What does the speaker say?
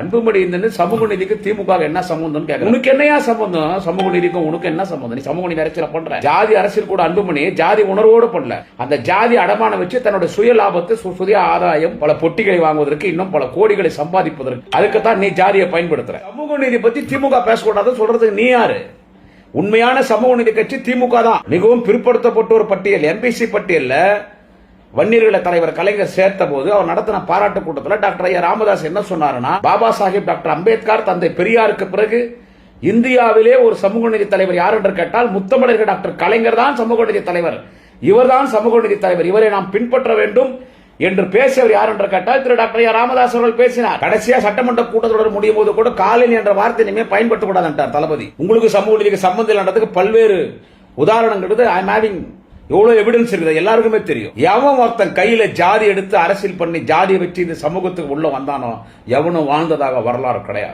அன்புமணி இந்த சமூக நீதிக்கு திமுக என்ன சம்பந்தம் கேட்க உனக்கு என்னையா சம்பந்தம்? சமூக நீதிக்கும் உனக்கு என்ன சம்பந்தம்? நீ சமூக நீதி அரசியல் பண்ற. ஜாதி அரசியல் கூட அன்புமணி ஜாதி உணர்வோடு பண்ணல. அந்த ஜாதி அடமானம் வச்சு தன்னோட சுய லாபத்தை சுய ஆதாயம் பல பொட்டிகளை வாங்குவதற்கு இன்னும் பல கோடிகளை சம்பாதிப்பதற்கு அதுக்கு தான் நீ ஜாதியை பயன்படுத்துற. சமூக நீதி பத்தி திமுக பேசக்கூடாது சொல்றதுக்கு நீ யாரு? உண்மையான சமூக நீதி கட்சி திமுக தான். மிகவும் பிற்படுத்தப்பட்ட ஒரு பட்டியல் எம்பிசி பட்டியல்ல வன்னியர்கள தலைவர் கலைஞர் சேர்த்த போது அவர் நடத்தின பாராட்டு கூட்டத்தில் டாக்டர் ஐயா ராமதாஸ் என்ன சொன்னாருன்னா பாபா சாஹிப் டாக்டர் அம்பேத்கர் தந்தை பெரியாருக்கு பிறகு இந்தியாவிலே ஒரு சமூக நீதி தலைவர் யார் என்று கேட்டால் முத்தமிழர்கள் டாக்டர் கலைஞர் தான் சமூக நீதி தலைவர். இவர்தான் சமூக நீதி தலைவர். இவரை நாம் பின்பற்ற வேண்டும் என்று பேசியவர் யார் என்று கேட்டால் திரு டாக்டர் ஐயா ராமதாஸ் அவர்கள் பேசினார். கடைசியா சட்டமன்ற கூட்டத்தொடர் முடியும் போது கூட காலனி என்ற வார்த்தை இனிமே பயன்படுத்தக்கூடாது என்றார் தளபதி. உங்களுக்கு சமூக நீதிக்கு சம்பந்தம் பல்வேறு உதாரணங்கிறது ஐ எம் ஹேவிங் எவ்வளவு எவிடன்ஸ் இருக்குது? எல்லாருக்குமே தெரியும். எவன் ஒருத்தன் கையில ஜாதி எடுத்து அரசியல் பண்ணி ஜாதியை வச்சு இந்த சமூகத்துக்கு உள்ள வந்தானோ எவனும் வாழ்ந்ததாக வரலாறு கிடையாது.